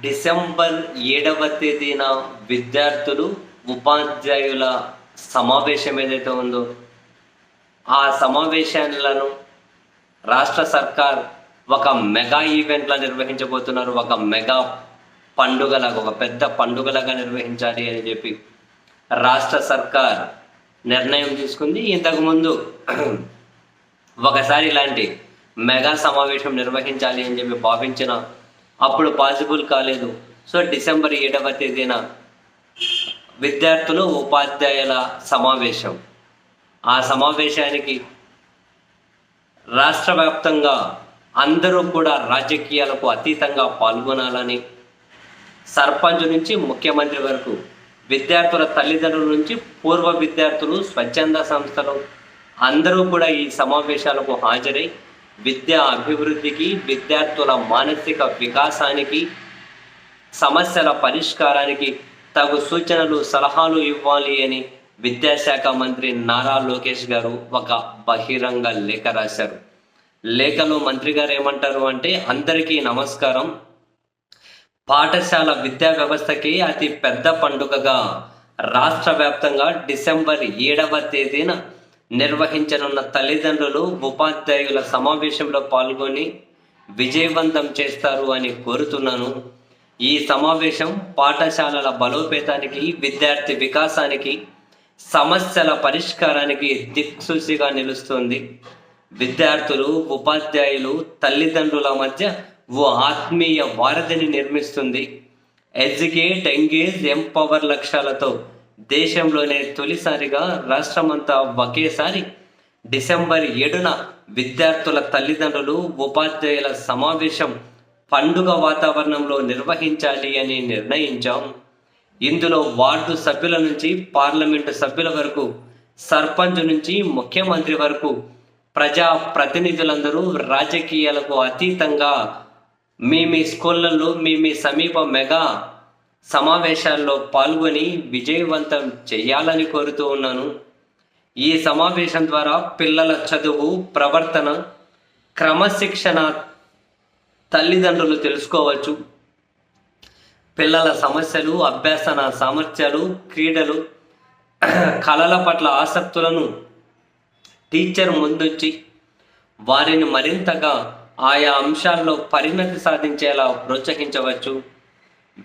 December ఏడవ తేదీన విద్యార్థులు ఉపాధ్యాయుల సమావేశం ఏదైతే ఉందో ఆ సమావేశాలను రాష్ట్ర సర్కార్ ఒక మెగా ఈవెంట్లా నిర్వహించబోతున్నారు. ఒక మెగా పండుగలాగా ఒక పెద్ద పండుగలాగా నిర్వహించాలి అని చెప్పి రాష్ట్ర సర్కార్ నిర్ణయం తీసుకుంది. ఇంతకుముందు ఒకసారి ఇలాంటి మెగా సమావేశం నిర్వహించాలి అని చెప్పి భావించిన అప్పుడు పాసిబుల్ కాలేదు. సో డిసెంబర్ ఏడవ తేదీన విద్యార్థులు ఉపాధ్యాయుల సమావేశం. ఆ సమావేశానికి రాష్ట్ర వ్యాప్తంగా అందరూ కూడా రాజకీయాలకు అతీతంగా పాల్గొనాలని సర్పంచ్ నుంచి ముఖ్యమంత్రి వరకు విద్యార్థుల తల్లిదండ్రుల నుంచి పూర్వ విద్యార్థులు స్వచ్ఛంద సంస్థలు అందరూ కూడా ఈ సమావేశాలకు హాజరై విద్యా అభివృద్ధికి విద్యార్థుల మానసిక వికాసానికి సమస్యల పరిష్కారానికి తగు సూచనలు సలహాలు ఇవ్వాలి అని విద్యాశాఖ మంత్రి నారా లోకేష్ గారు ఒక బహిరంగ లేఖ రాశారు. లేఖలో మంత్రి గారు ఏమంటారు అంటే అందరికీ నమస్కారం. పాఠశాల విద్యా వ్యవస్థకి అతి పెద్ద పండుగగా రాష్ట్ర వ్యాప్తంగా డిసెంబర్ ఏడవ తేదీన నిర్వహించనున్న తల్లిదండ్రులు ఉపాధ్యాయుల సమావేశంలో పాల్గొని విజయవంతం చేస్తారు అని కోరుతున్నాను. ఈ సమావేశం పాఠశాలల బలోపేతానికి విద్యార్థి వికాసానికి సమస్యల పరిష్కారానికి దిక్సూచిగా నిలుస్తుంది. విద్యార్థులు ఉపాధ్యాయులు తల్లిదండ్రుల మధ్య ఓ ఆత్మీయ వారధిని నిర్మిస్తుంది. ఎడ్యుకేట్ ఎంగేజ్ ఎంపవర్ లక్ష్యాలతో దేశంలోనే తొలిసారిగా రాష్ట్రమంతా ఒకేసారి డిసెంబర్ ఏడున విద్యార్థుల తల్లిదండ్రులు ఉపాధ్యాయుల సమావేశం పండుగ వాతావరణంలో నిర్వహించాలి అని నిర్ణయించాం. ఇందులో వార్డు సభ్యుల నుంచి పార్లమెంటు సభ్యుల వరకు సర్పంచ్ నుంచి ముఖ్యమంత్రి వరకు ప్రజా ప్రతినిధులందరూ రాజకీయాలకు అతీతంగా మీ మీ స్కూళ్ళల్లో మీ మీ సమీప మెగా సమావేశాల్లో పాల్గొని విజయవంతం చేయాలని కోరుతూ ఉన్నాను. ఈ సమావేశం ద్వారా పిల్లల చదువు ప్రవర్తన క్రమశిక్షణ తల్లిదండ్రులు తెలుసుకోవచ్చు. పిల్లల సమస్యలు అభ్యాసన సామర్థ్యాలు క్రీడలు కళల పట్ల ఆసక్తులను టీచర్ ముందుంచి వారిని మరింతగా ఆయా అంశాల్లో పరిణతి సాధించేలా ప్రోత్సహించవచ్చు.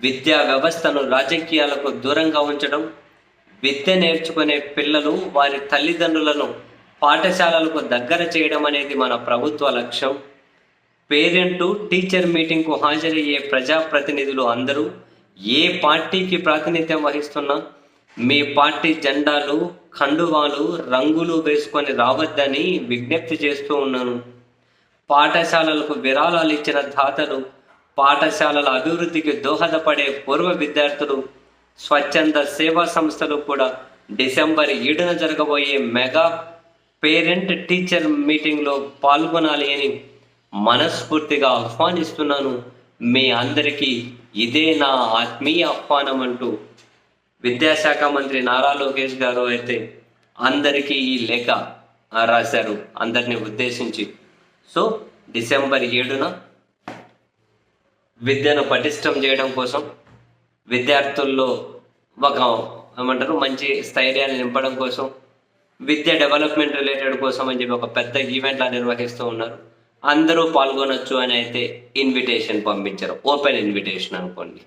విద్యా వ్యవస్థను రాజకీయాలకు దూరంగా ఉంచడం విద్య నేర్చుకునే పిల్లలు వారి తల్లిదండ్రులను పాఠశాలలకు దగ్గర చేయడం అనేది మన ప్రభుత్వ లక్ష్యం. పేరెంట్ టీచర్ మీటింగ్కు హాజరయ్యే ప్రజాప్రతినిధులు అందరూ ఏ పార్టీకి ప్రాతినిధ్యం వహిస్తున్నా మీ పార్టీ జెండాలు కండువాలు రంగులు వేసుకొని రావద్దని విజ్ఞప్తి చేస్తూ ఉన్నాను. పాఠశాలలకు విరాళాలు ఇచ్చిన దాతలు పాఠశాలల అభివృద్ధికి దోహదపడే పూర్వ విద్యార్థులు స్వచ్ఛంద సేవా సంస్థలు కూడా డిసెంబర్ ఏడున జరగబోయే మెగా పేరెంట్ టీచర్ మీటింగ్లో పాల్గొనాలి అని మనస్ఫూర్తిగా ఆహ్వానిస్తున్నాను. మీ అందరికీ ఇదే నా ఆత్మీయ ఆహ్వానం అంటూ విద్యాశాఖ మంత్రి నారా లోకేష్ గారు అయితే అందరికీ ఈ లేఖ రాశారు. అందరిని ఉద్దేశించి. సో డిసెంబర్ ఏడున విద్యను పటిష్టం చేయడం కోసం విద్యార్థుల్లో ఒక ఏమంటారు మంచి స్థైర్యాన్ని నింపడం కోసం విద్య డెవలప్మెంట్ రిలేటెడ్ కోసం అని చెప్పి ఒక పెద్ద ఈవెంట్లా నిర్వహిస్తూ ఉన్నారు. అందరూ పాల్గొనొచ్చు అని అయితే ఇన్విటేషన్ పంపించారు. ఓపెన్ ఇన్విటేషన్ అనుకోండి.